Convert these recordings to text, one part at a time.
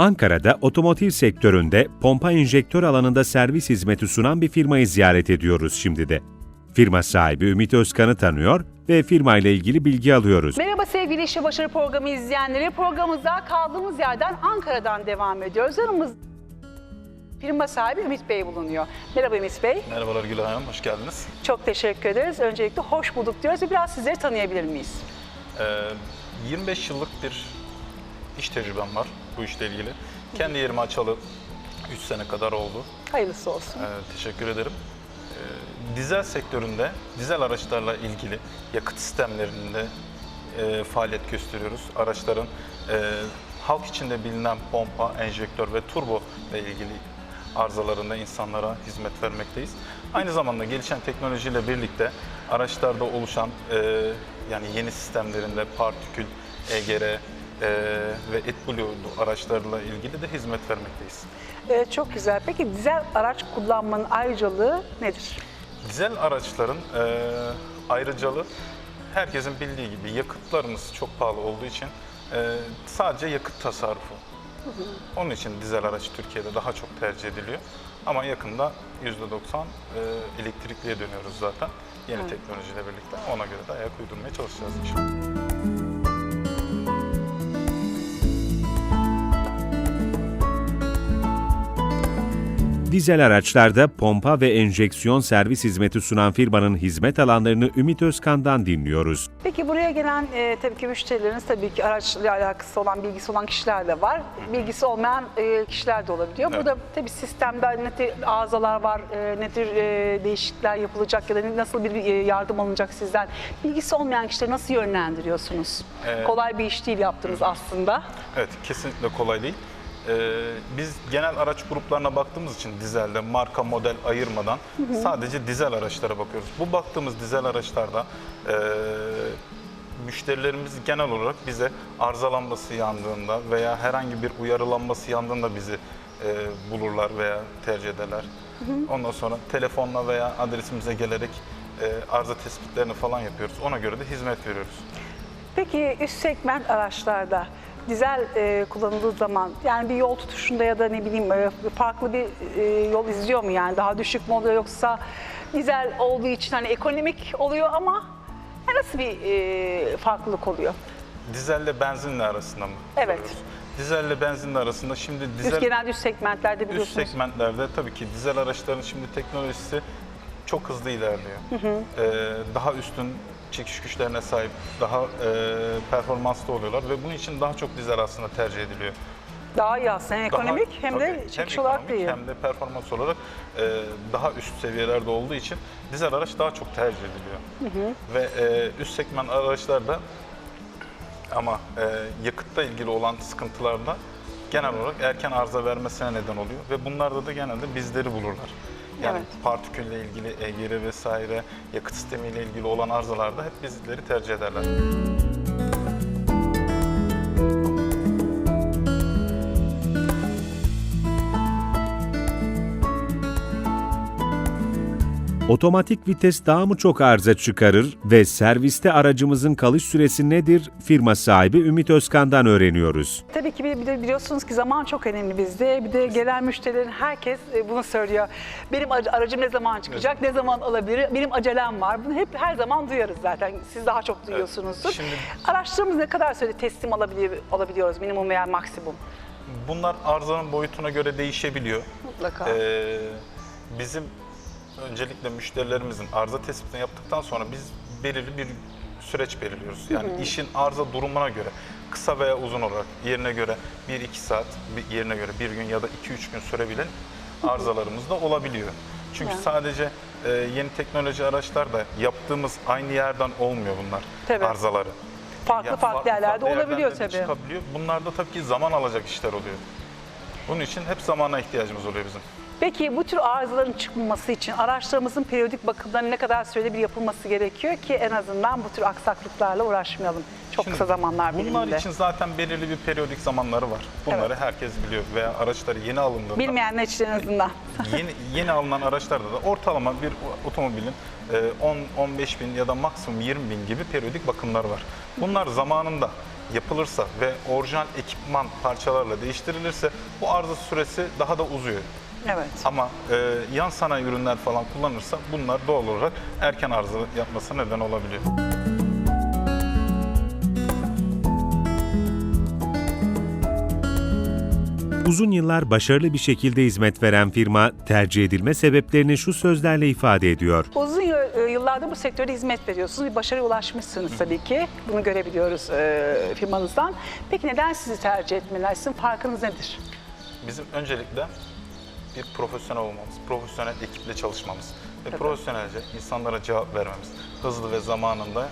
Ankara'da otomotiv sektöründe pompa enjektör alanında servis hizmeti sunan bir firmayı ziyaret ediyoruz şimdi de. Firma sahibi Ümit Özkan'ı tanıyor ve firmayla ilgili bilgi alıyoruz. Merhaba sevgili İşe Başarı programı izleyenleri. Programımıza kaldığımız yerden Ankara'dan devam ediyoruz. Yanımız firma sahibi Ümit Bey bulunuyor. Merhaba Ümit Bey. Merhabalar Gülay Hanım, hoş geldiniz. Çok teşekkür ederiz. Öncelikle hoş bulduk diyoruz ve biraz sizleri tanıyabilir miyiz? Ee, 25 yıllık bir iş tecrübem var bu işle ilgili. Kendi yerimi açalı 3 sene kadar oldu. Hayırlısı olsun. Ee, teşekkür ederim. Ee, dizel sektöründe, dizel araçlarla ilgili yakıt sistemlerinde e, faaliyet gösteriyoruz. Araçların e, halk içinde bilinen pompa, enjektör ve turbo ile ilgili arızalarında insanlara hizmet vermekteyiz. Aynı zamanda gelişen teknolojiyle birlikte araçlarda oluşan e, yani yeni sistemlerinde partikül, EGR e, ve AdBlue araçlarla ilgili de hizmet vermekteyiz. Ee, çok güzel. Peki dizel araç kullanmanın ayrıcalığı nedir? Dizel araçların e, ayrıcalığı herkesin bildiği gibi yakıtlarımız çok pahalı olduğu için e, sadece yakıt tasarrufu. Onun için dizel araç Türkiye'de daha çok tercih ediliyor. Ama yakında %90 e, elektrikliye dönüyoruz zaten yeni teknolojiyle birlikte. Ona göre de ayak uydurmaya çalışacağız inşallah. Dizel araçlarda pompa ve enjeksiyon servis hizmeti sunan firmanın hizmet alanlarını Ümit Özkan'dan dinliyoruz. Peki buraya gelen e, tabii ki müşterileriniz tabii ki araçla alakası olan, bilgisi olan kişiler de var. Bilgisi olmayan e, kişiler de olabiliyor. Evet. Burada tabii sistemde ne tür arızalar var, e, ne tür e, değişiklikler yapılacak ya da nasıl bir e, yardım alınacak sizden. Bilgisi olmayan kişileri nasıl yönlendiriyorsunuz? Ee, Kolay bir iş değil yaptığınız aslında. Evet, kesinlikle kolay değil. Ee, biz genel araç gruplarına baktığımız için dizelde marka model ayırmadan sadece dizel araçlara bakıyoruz. Bu baktığımız dizel araçlarda e, müşterilerimiz genel olarak bize arızalanması yandığında veya herhangi bir uyarılanması yandığında bizi e, bulurlar veya tercih ederler. Ondan sonra telefonla veya adresimize gelerek e, arıza tespitlerini falan yapıyoruz. Ona göre de hizmet veriyoruz. Peki üst segment araçlarda dizel e, kullanıldığı zaman yani bir yol tutuşunda ya da ne bileyim e, farklı bir e, yol izliyor mu yani daha düşük mü oluyor yoksa dizel olduğu için hani ekonomik oluyor ama nasıl bir e, farklılık oluyor? Dizelle benzinle arasında mı? Evet. soruyoruz? Dizelle benzinle arasında şimdi Üst, dizel genelde üst segmentlerde üst biliyorsunuz. segmentlerde tabii ki dizel araçların şimdi teknolojisi çok hızlı ilerliyor. Ee, daha üstün çekiş güçlerine sahip, daha e, performanslı oluyorlar ve bunun için daha çok dizel aslında tercih ediliyor. Daha iyi aslında hem Daha- ekonomik hem tabii, de çekiş olarak da iyi. Hem de performans olarak e, daha üst seviyelerde olduğu için dizel araç daha çok tercih ediliyor. Ve e, üst segment araçlarda ama e, yakıtla ilgili olan sıkıntılarda genel olarak erken arıza vermesine neden oluyor ve bunlarda da genelde bizleri bulurlar. Yani Evet. partikülle ilgili, EGR vesaire, yakıt sistemiyle ilgili olan arızalarda hep bizleri tercih ederler. Otomatik vites daha mı çok arıza çıkarır ve serviste aracımızın kalış süresi nedir? Firma sahibi Ümit Özkan'dan öğreniyoruz. Tabii ki bir bir de biliyorsunuz ki zaman çok önemli bizde. Bir de gelen müşterilerin herkes e, bunu söylüyor. Benim aracı- aracım ne zaman çıkacak, ne zaman alabilir, benim acelem var. Bunu hep her zaman duyarız zaten. Siz daha çok duyuyorsunuzdur. Şimdi- Araçlarımız ne kadar sürede teslim alabiliyor, alabiliyoruz minimum veya maksimum? Bunlar arızanın boyutuna göre değişebiliyor. Mutlaka. Ee, bizim öncelikle müşterilerimizin arıza tespitini yaptıktan sonra biz belirli bir süreç belirliyoruz. Yani işin arıza durumuna göre kısa veya uzun olarak yerine göre 1-2 saat, yerine göre bir gün ya da 2-3 gün sürebilen arızalarımız da olabiliyor. Çünkü Ya. sadece e, yeni teknoloji araçlar da yaptığımız aynı yerden olmuyor bunlar Tabii. arızaları. farklı Ya farklı yerlerde olabiliyor tabii. Çıkabiliyor. Bunlarda tabii ki zaman alacak işler oluyor. Bunun için hep zamana ihtiyacımız oluyor bizim. Peki bu tür arızaların çıkmaması için araçlarımızın periyodik bakımlarının ne kadar sürede bir yapılması gerekiyor ki en azından bu tür aksaklıklarla uğraşmayalım çok Şimdi kısa zamanlar Bunlar diliminde. için zaten belirli bir periyodik zamanları var. Bunları Evet. herkes biliyor veya araçları yeni alındığında Bilmeyenler için en azından. yeni yeni alınan araçlarda da ortalama bir otomobilin e, 10 15 bin ya da maksimum 20 bin gibi periyodik bakımlar var. Bunlar zamanında yapılırsa ve orijinal ekipman parçalarla değiştirilirse bu arıza süresi daha da uzuyor. Evet. Ama e, yan sanayi ürünler falan kullanırsa bunlar doğal olarak erken arıza yapmasına neden olabiliyor. Uzun yıllar başarılı bir şekilde hizmet veren firma tercih edilme sebeplerini şu sözlerle ifade ediyor. Uzun e, yıllardır bu sektörde hizmet veriyorsunuz. Bir başarıya ulaşmışsınız tabii ki. Bunu görebiliyoruz e, firmanızdan. Peki neden sizi tercih etmeler? Sizin farkınız nedir? Bizim öncelikle bir profesyonel olmamız, profesyonel ekiple çalışmamız ve profesyonelce insanlara cevap vermemiz, hızlı ve zamanında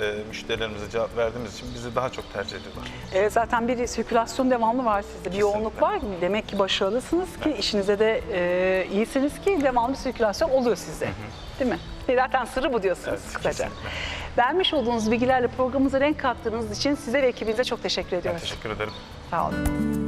e, müşterilerimize cevap verdiğimiz için bizi daha çok tercih ediyorlar. Evet, zaten bir sirkülasyon devamlı var sizde. Bir yoğunluk var. Demek ki başarılısınız ki işinizde de e, iyisiniz ki devamlı bir sirkülasyon oluyor sizde. Değil mi? Ve Zaten sırrı bu diyorsunuz Evet, kısaca. kesinlikle. Vermiş olduğunuz bilgilerle programımıza renk kattığınız için size ve ekibinize çok teşekkür Ben ediyoruz. teşekkür ederim. Sağ olun.